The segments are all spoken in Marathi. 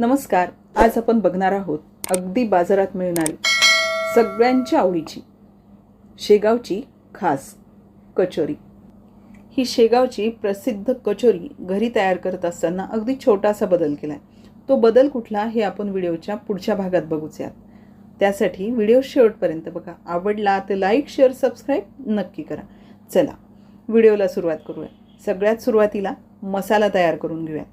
नमस्कार आज आपण बघणार आहोत अगदी बाजारात मिळणारी सगळ्यांच्या आवडीची शेगावची खास कचोरी. ही शेगावची प्रसिद्ध कचोरी घरी तयार करत असताना अगदी छोटासा बदल केला आहे तो बदल कुठला हे आपण व्हिडिओच्या पुढच्या भागात बघूयात. त्यासाठी व्हिडिओ शेवटपर्यंत बघा. आवडला तर लाईक शेअर सबस्क्राईब नक्की करा. चला व्हिडिओला सुरुवात करूया. सगळ्यात सुरुवातीला मसाला तयार करून घेऊया.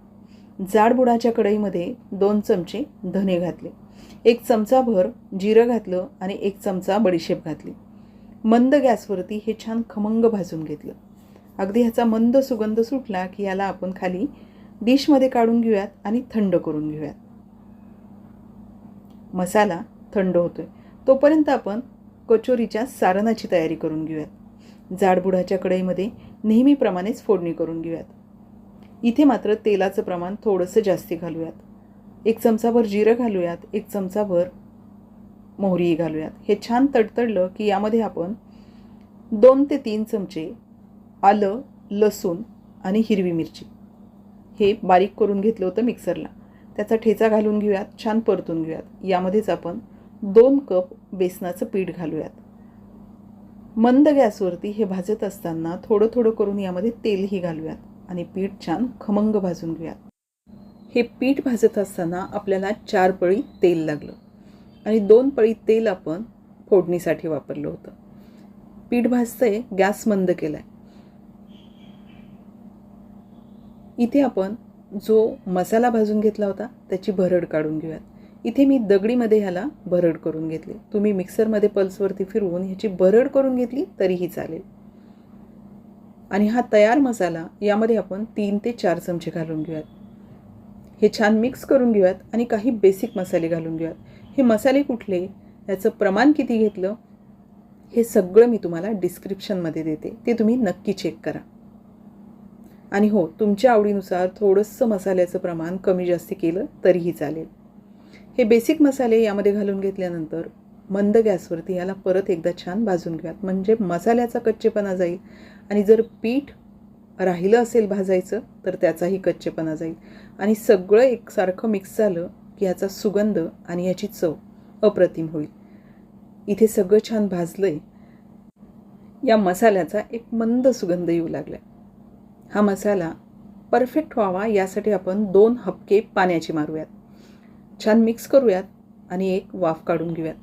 जाडबुडाच्या कढईमध्ये दोन चमचे धने घातले. एक चमचाभर जिरं घातलं आणि एक चमचा बडीशेप घातली. मंद गॅसवरती हे छान खमंग भाजून घेतलं. अगदी ह्याचा मंद सुगंध सुटला की याला आपण खाली डिशमध्ये काढून घेऊयात आणि थंड करून घेऊयात. मसाला थंड होतोय. तोपर्यंत आपण कचोरीच्या सारणाची तयारी करून घेऊयात. जाडबुडाच्या कढईमध्ये नेहमीप्रमाणेच फोडणी करून घेऊयात. इथे मात्र तेलाचं प्रमाण थोडंसं जास्ती घालूयात. एक चमचाभर जिरं घालूयात एक चमचाभर मोहरीही घालूयात. हे छान तडतडलं की यामध्ये आपण दोन ते तीन चमचे आलं लसूण आणि हिरवी मिरची. हे बारीक करून घेतलं होतं मिक्सरला. त्याचा ठेचा घालून घेऊयात छान परतून घेऊयात. यामध्येच आपण दोन कप बेसनाचं पीठ घालूयात. मंद गॅसवरती हे भाजत असताना थोडं थोडं करून यामध्ये तेलही घालूयात. आणि पीठ छान खमंग भाजून घेऊयात. हे पीठ भाजत असताना आपल्याला चार पळी तेल लागलं. आणि दोन पळी तेल आपण फोडणीसाठी वापरलं होतं. पीठ भाजतंय गॅस मंद केलाय. इथे आपण जो मसाला भाजून घेतला होता त्याची भरड काढून घेऊयात. इथे मी दगडीमध्ये ह्याला भरड करून घेतली. तुम्ही मिक्सरमध्ये पल्सवरती फिरवून ह्याची भरड करून घेतली तरीही चालेल. आणि हा तयार मसाला यामध्ये आपण तीन ते चार चमचे घालून घेऊयात. हे छान मिक्स करून घेऊयात आणि काही बेसिक मसाले घालून घेऊयात. हे मसाले कुठले याचं प्रमाण किती घेतलं हे सगळं मी तुम्हाला डिस्क्रिप्शनमध्ये देते. ते तुम्ही नक्की चेक करा. आणि हो तुमच्या आवडीनुसार थोडंसं मसाल्याचं प्रमाण कमी जास्ती केलं तरीही चालेल. हे बेसिक मसाले यामध्ये घालून घेतल्यानंतर मंद गॅसवरती ह्याला परत एकदा छान भाजून घ्यात म्हणजे मसाल्याचा कच्चेपणा जाईल आणि जर पीठ राहिलं असेल भाजायचं तर त्याचाही कच्चेपणा जाईल. आणि सगळं एकसारखं मिक्स झालं की ह्याचा सुगंध आणि याची चव अप्रतिम होईल. इथे सगळं छान भाजलं आहे या मसाल्याचा एक मंद सुगंध येऊ लागला हा मसाला परफेक्ट व्हावा यासाठी आपण दोन हपके पाण्याची मारूयात. छान मिक्स करूयात आणि एक वाफ काढून घेऊयात.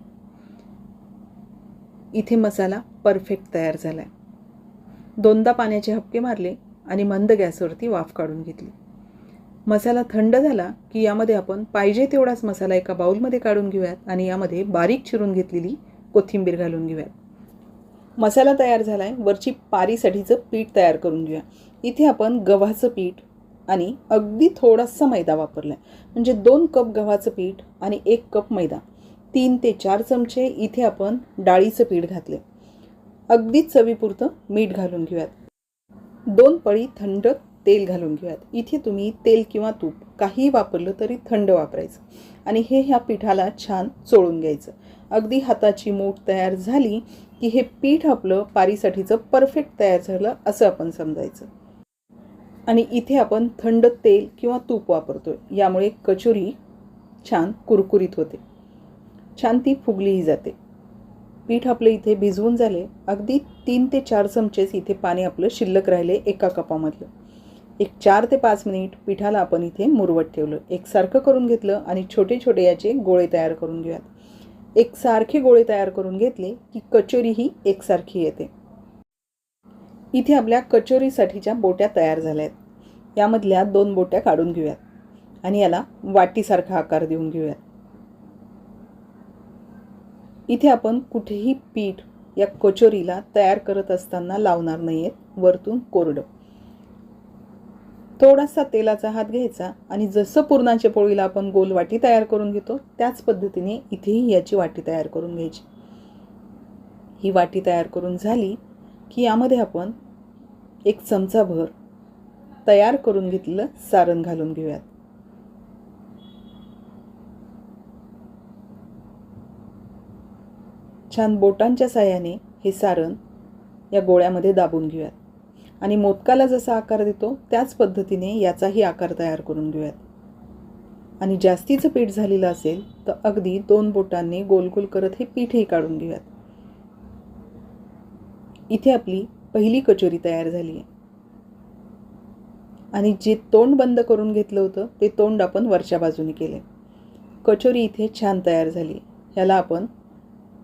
इथे मसाला परफेक्ट तयार झाला आहे दोनदा पाण्याचे हपके मारले आणि मंद गॅसवरती वाफ काढून घेतली. मसाला थंड झाला की यामध्ये आपण पाहिजे तेवढाच मसाला एका बाऊलमध्ये काढून घेऊयात आणि यामध्ये बारीक चिरून घेतलेली कोथिंबीर घालून घेऊयात. मसाला तयार झाला आहे वरची पारीसाठीचं पीठ तयार करून घेऊया. इथे आपण गव्हाचं पीठ आणि अगदी थोडासा मैदा वापरला आहे म्हणजे दोन कप गव्हाचं पीठ आणि एक कप मैदा. तीन ते चार चमचे इथे आपण डाळीचं पीठ घातले. अगदी चवीपुरतं मीठ घालून घेऊयात. दोन पळी थंड तेल घालून घेऊयात. इथे तुम्ही तेल किंवा तूप काहीही वापरलं तरी थंड वापरायचं. आणि हे ह्या पिठाला छान चोळून घ्यायचं. अगदी हाताची मूठ तयार झाली की हे पीठ आपलं पारीसाठीचं परफेक्ट तयार झालं असं आपण समजायचं. आणि इथे आपण थंड तेल किंवा तूप वापरतो यामुळे कचोरी छान कुरकुरीत होते. छान ती फुगलीही जाते. पीठ आपलं इथे भिजवून झाले. अगदी तीन ते चार चमचेच इथे पाणी आपलं शिल्लक राहिले एका कपामधलं. एक चार ते पाच मिनिट पिठाला आपण इथे मुरवत ठेवलं. एकसारखं करून घेतलं आणि छोटे छोटे याचे गोळे तयार करून घेऊयात. एक सारखे गोळे तयार करून घेतले की कचोरी ही एकसारखी येते. इथे आपल्या कचोरीसाठीच्या बोट्या तयार झाल्या आहेत यामधल्या दोन बोट्या काढून घेऊयात आणि याला वाटीसारखा आकार देऊन घेऊयात. इथे आपण कुठेही पीठ या कचोरीला तयार करत असताना लावणार नाही आहेत वरतून कोरडं. थोडासा तेलाचा हात घ्यायचा आणि जसं पुरणाच्या पोळीला आपण गोल वाटी तयार करून घेतो त्याच पद्धतीने इथेही याची वाटी तयार करून घ्यायची. ही वाटी तयार करून झाली की यामध्ये आपण एक चमचाभर तयार करून घेतलेलं सारण घालून घेऊयात. छान बोटांच्या साह्याने हे सारण या गोळ्यामध्ये दाबून घेऊयात. आणि मोदकाला जसा आकार देतो त्याच पद्धतीने याचाही आकार तयार करून घेऊयात. आणि जास्तीचं पीठ झालेलं असेल तर अगदी दोन बोटांनी गोल गोल करत हे पीठही काढून घेऊयात. इथे आपली पहिली कचोरी तयार झाली आहे आणि जे तोंड बंद करून घेतलं होतं ते तोंड आपण वरच्या बाजूने केले कचोरी इथे छान तयार झाली. ह्याला आपण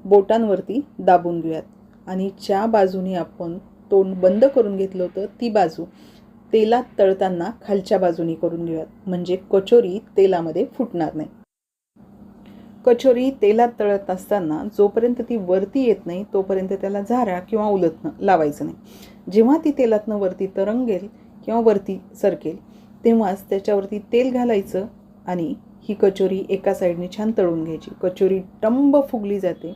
बोटांवरती दाबून घेऊयात. आणि ज्या बाजूने आपण तोंड बंद करून घेतलं होतं ती बाजू तेलात तळताना खालच्या बाजूने करून घेऊयात. म्हणजे कचोरी तेलामध्ये फुटणार नाही. कचोरी तेलात तळत असताना जोपर्यंत ती वरती येत नाही तोपर्यंत त्याला झारा किंवा उलतनं लावायचं नाही. जेव्हा ती तेलातनं वरती तरंगेल किंवा वरती सरकेल तेव्हाच त्याच्यावरती तेल घालायचं आणि ही कचोरी एका साईडने छान तळून घ्यायची. कचोरी टंब फुगली जाते.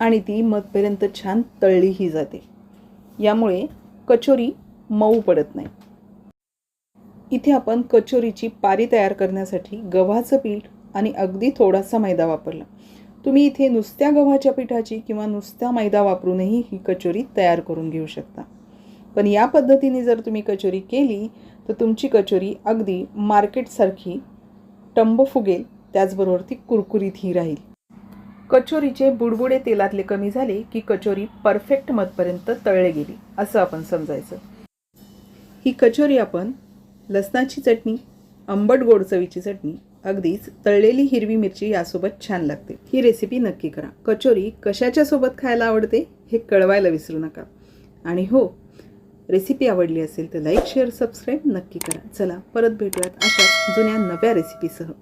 आणि ती मधपर्यंत छान तळलीही जाते. यामुळे कचोरी मऊ पडत नाही. इथे आपण कचोरीची पारी तयार करण्यासाठी गव्हाचं पीठ आणि अगदी थोडासा मैदा वापरला. तुम्ही इथे नुसत्या गव्हाच्या पिठाची किंवा नुसत्या मैदा वापरूनही ही कचोरी तयार करून घेऊ शकता. पण या पद्धतीने जर तुम्ही कचोरी केली तर तुमची कचोरी अगदी मार्केटसारखी टंब फुगेल त्याचबरोबर ती कुरकुरीतही राहील. कचोरीचे बुडबुडे तेलातले कमी झाले की कचोरी परफेक्ट मधपर्यंत तळले गेली असं आपण समजायचं. ही कचोरी आपण लसणाची चटणी आंबट गोड चवीची चटणी अगदीच तळलेली हिरवी मिरची यासोबत छान लागते. ही रेसिपी नक्की करा. कचोरी कशाच्या सोबत खायला आवडते हे कळवायला विसरू नका. आणि हो रेसिपी आवडली असेल तर लाईक शेअर सबस्क्राईब नक्की करा. चला परत भेटूयात अशा जुन्या नव्या रेसिपीसह